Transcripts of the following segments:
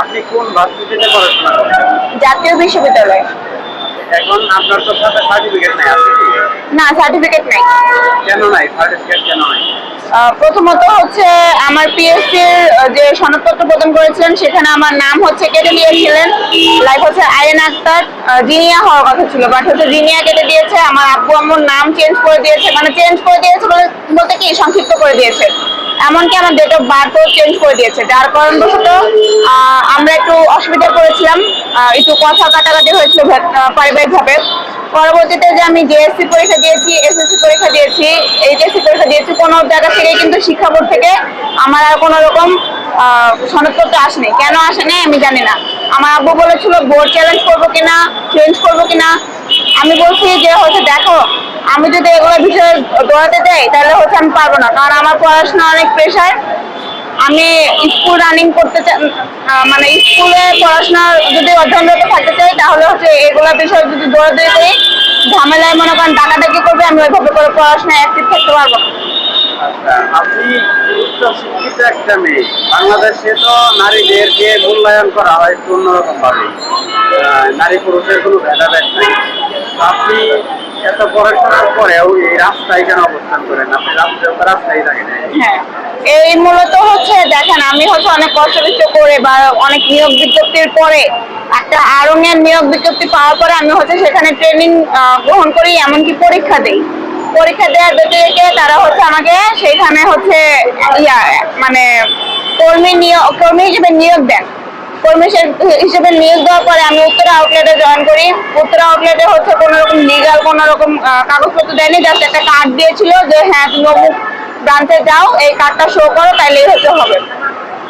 আপনি কোন ভার্সিটিতে পড়াশোনা করেন জাতীয় বিশ্ববিদ্যালয়। এখন আপনার তো সাথে সার্টিফিকেট নাই কি? না সার্টিফিকেট নেই। কেন নাই? সার্টিফিকেট কেন নাই? প্রথমত হচ্ছে আমার পিএসসি যে সনদপত্র প্রদান করেছিলেন সেখানে আমার নাম হচ্ছে কেটে দিয়েছিলেন। লাইক হচ্ছে আইন আক্তার। জিনিয়া হওয়ার কথা ছিল বাট হচ্ছে জিনিয়া কেটে দিয়েছে আমার আব্বু আম্মুর নাম চেঞ্জ করে দিয়েছে মানে চেঞ্জ করে দিয়েছে বলতে কি সংক্ষিপ্ত করে দিয়েছে। এমনকি আমার ডেট অফ বার্থও চেঞ্জ করে দিয়েছে, যার কারণবশত আমরা একটু অসুবিধা করেছিলাম একটু কথা কাটাকাটি হয়েছিল পারিবারিকভাবে। পরবর্তীতে যে আমি জেএসসি পরীক্ষা দিয়েছি এসএসসি পরীক্ষা দিয়েছি এইচএসসি পরীক্ষা দিয়েছি, কোনো জায়গা থেকে কিন্তু শিক্ষা বোর্ড থেকে আমার আর কোনো রকম সনদপত্র আসেনি। কেন আসেনি আমি জানি না। আমার আব্বু বলেছিল বোর্ড চ্যালেঞ্জ করব কিনা চেঞ্জ করব কিনা। আমি বলছি যে হচ্ছে দেখো আমি যদি এগুলো বিষয়ে দৌড়াতে যাই, তাহলে হচ্ছে আমি পারব না। কারণ আমার পড়াশোনা অনেক প্রেশার আমি স্কুল রানিং করতে মানে স্কুলে পড়াশোনা যদি অধ্যয়নরত থাকতে চাই, তাহলে হচ্ছে এগুলো বিষয়ে যদি দৌড়াদৌড়ি করি ঝামেলায় মনে করেন ডাকাডাকি করবে, আমি ওইভাবে করে পড়াশোনায় অ্যাক্টিভ থাকতে পারব না। আচ্ছা তো নারীদেরকে মূল্যায়ন করা হয় নারী পুরুষের কোনো নেই। আপনি এত পড়াশোনার পরেও রাস্তায় কেন অবস্থান করেন? আপনি রাস্তায় রাস্তায় থাকেন হ্যাঁ। এই মূলত হচ্ছে, দেখেন, আমি হচ্ছে অনেক কষ্ট করে বা অনেক নিয়োগ বিজ্ঞপ্তির পরে, একটা আরঙের নিয়োগ বিজ্ঞপ্তি পাওয়ার পরে আমি হচ্ছে সেখানে ট্রেনিং গ্রহণ করি, এমনকি পরীক্ষা দিই। পরীক্ষা দেওয়ার তারা হচ্ছে আমাকে সেইখানে হচ্ছে ইয়া মানে কর্মী নিয়োগ, কর্মী হিসেবে নিয়োগ দেন। কর্মী হিসেবে- নিয়োগ দেওয়ার পরে আমি উত্তরা আউটলেটে জয়েন করি। উত্তরা আউটলেটে হচ্ছে কোনো রকম লিগাল কোনো রকম কাগজপত্র দেয়নি জাস্ট একটা কার্ড দিয়েছিল যে হ্যাঁ তুমি অমুক ব্রাঞ্চে যাও, এই কার্ডটা শো করো তাইলেই হচ্ছে হবে।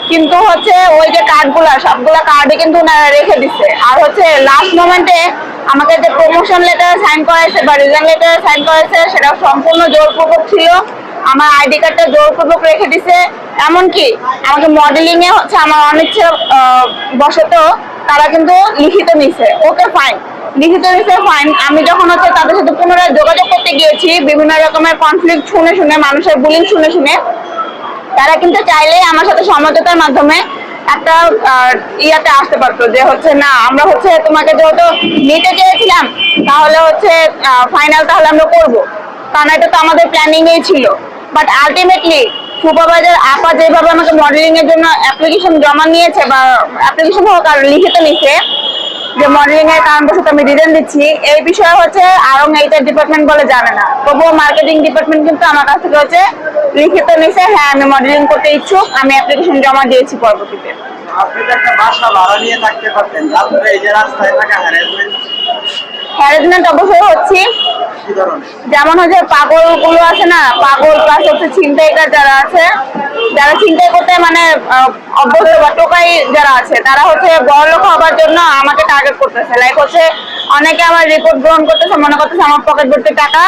কিন্তু হচ্ছে ওই যে কার্ডগুলা সবগুলা কার্ডে কিন্তু ওনারা রেখে দিচ্ছে আর হচ্ছে লাস্ট মোমেন্টে আমাকে যে প্রমোশন লেটার সাইন করাইছে বা রিজাইন লেটার সাইন করাইছে, সেটা সম্পূর্ণ জোরপূর্বক ছিল। আমার আইডি কার্ডটা জোরপূর্বক রেখে দিছে। এমনকি আমাকে মডেলিং এ হচ্ছে আমার অনিচ্ছা বশত তারা কিন্তু লিখিত নিছে। ওকে ফাইন লিখিত নিছে ফাইন আমি যখন হচ্ছে তাদের সাথে পুনরায় যোগাযোগ করতে গিয়েছি, বিভিন্ন রকমের কনফ্লিক্ট শুনে শুনে, মানুষের বুলিং শুনে শুনে, তারা কিন্তু চাইলেই আমার সাথে সমঝোতার মাধ্যমে একটা ইয়াতে আসতে পারতো যে হচ্ছে, না, আমরা হচ্ছে তোমাকে যেহেতু নিতে চেয়েছিলাম, তাহলে হচ্ছে ফাইনাল তাহলে আমরা করব। কারণ এটা তো আমাদের প্ল্যানিং এই ছিল। বাট আলটিমেটলি সুপারভাইজার আপা যেভাবে আমাকে মডেলিং এর জন্য অ্যাপ্লিকেশন জমা নিয়েছে বা অ্যাপ্লিকেশন হোক আর লিখিত নিছে যে মডেলিং এর কারণবশত আমি রিটার্ন দিচ্ছি, এই বিষয়ে হচ্ছে আরং এইচআর ডিপার্টমেন্ট বলে জানে না। তবুও মার্কেটিং ডিপার্টমেন্ট কিন্তু আমার কাছ থেকে হচ্ছে লিখিত নিছে হ্যাঁ আমি মডেলিং করতে ইচ্ছুক, আমি অ্যাপ্লিকেশন জমা দিয়েছি পরবর্তীতে। আপনি একটা বাসা ভাড়া নিয়ে থাকতে পারতেন তারপরে এই যে রাস্তায় থাকা হ্যারাসমেন্ট হ্যারাসমেন্ট অবশ্যই হচ্ছে। যেমন হচ্ছে পাগলগুলো আছে না, পাগল প্লাস হচ্ছে ছিনতাইকার যারা আছে, যারা ছিনতাই করতে মানে অভ্যস্ত বা টোকাই যারা আছে, তারা হচ্ছে বড়লোক হবার জন্য আমাকে টার্গেট করতেছে। লাইক হচ্ছে অনেকে আমার রিপোর্ট গ্রহণ করতেছে, মনে করতেছে আমার পকেট ভর্তি টাকা।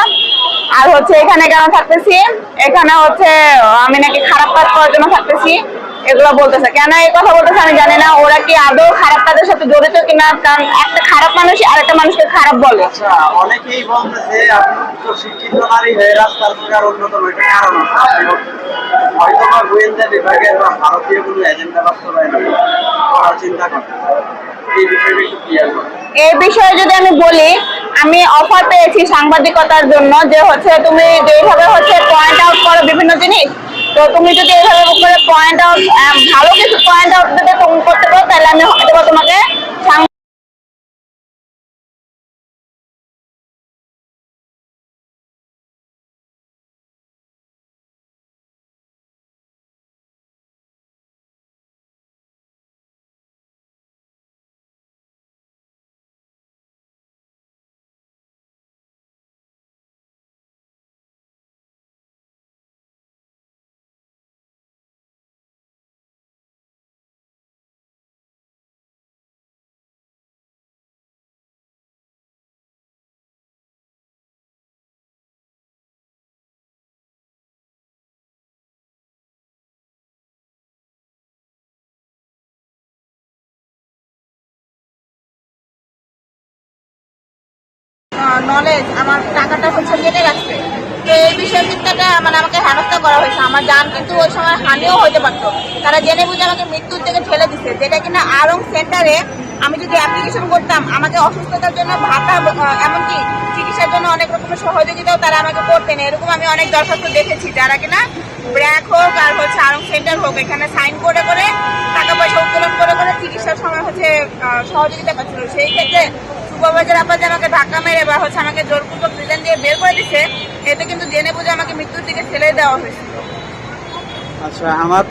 আর হচ্ছে এখানে কেন থাকতেছি? এখানে হচ্ছে আমি নাকি খারাপ কাজ করার জন্য থাকতেছি। এগুলো বলতেছে। কেন এই কথা বলতেছে আমি জানি না। ওরা কি আদৌ খারাপ কাজের সাথে জড়িত কিনা? কারণ একটা খারাপ মানুষ আরেকটা মানুষকে খারাপ বলে। আচ্ছা অনেকেই বলতেছে আপনি শিক্ষিত নারী হয়ে রাস্তার থাকার অন্যতম একটা কারণ হয়তো বা গোয়েন্দা বিভাগের বা ভারতীয় কোনো এজেন্ডা বাস্তবায়ন করার চিন্তা এই বিষয়টা একটু ক্লিয়ার এই বিষয়ে যদি আমি বলি আমি অফার পেয়েছি সাংবাদিকতার জন্য যে হচ্ছে তুমি যেভাবে হচ্ছে পয়েন্ট আউট করো বিভিন্ন জিনিস তো তুমি যদি এইভাবে করে পয়েন্ট আউট ভালো কিছু পয়েন্ট আউট করতে পারো, তাহলে আমি হয়তো তোমাকে নলেজ আমার টাকাটা হচ্ছে কেটে রাখছে তো এই বিষয় মিথ্যাটা মানে আমাকে হেনস্থা করা হয়েছে। আমার যান কিন্তু ওই সময় হানিও হতে পারতো। তারা জেনে বুঝে আমাকে মৃত্যুর থেকে ঠেলে দিচ্ছে যেটা কিনা আরং সেন্টারে আমি যদি অ্যাপ্লিকেশন করতাম, আমাকে অসুস্থতার জন্য ভাতা, এমনকি চিকিৎসার জন্য অনেক রকমের সহযোগিতাও তারা আমাকে করতেন। এরকম আমি অনেক দরখাস্ত দেখেছি। যারা কিনা ব্র্যাক হোক আর হচ্ছে আরং সেন্টার হোক, এখানে সাইন করে করে টাকা পয়সা উত্তোলন করে করে চিকিৎসার সময় হচ্ছে সহযোগিতা পাচ্ছিল। সেই ক্ষেত্রে সুপারভাইজার আপা যে আমাকে ধাক্কা মেরে বা হচ্ছে আমাকে জোরপূর্বক প্রেজেন্ট দিয়ে বের করে দিচ্ছে এতে কিন্তু জেনে বুঝে আমাকে মৃত্যুর দিকে ঠেলে দেওয়া হয়েছিল। আচ্ছা আমার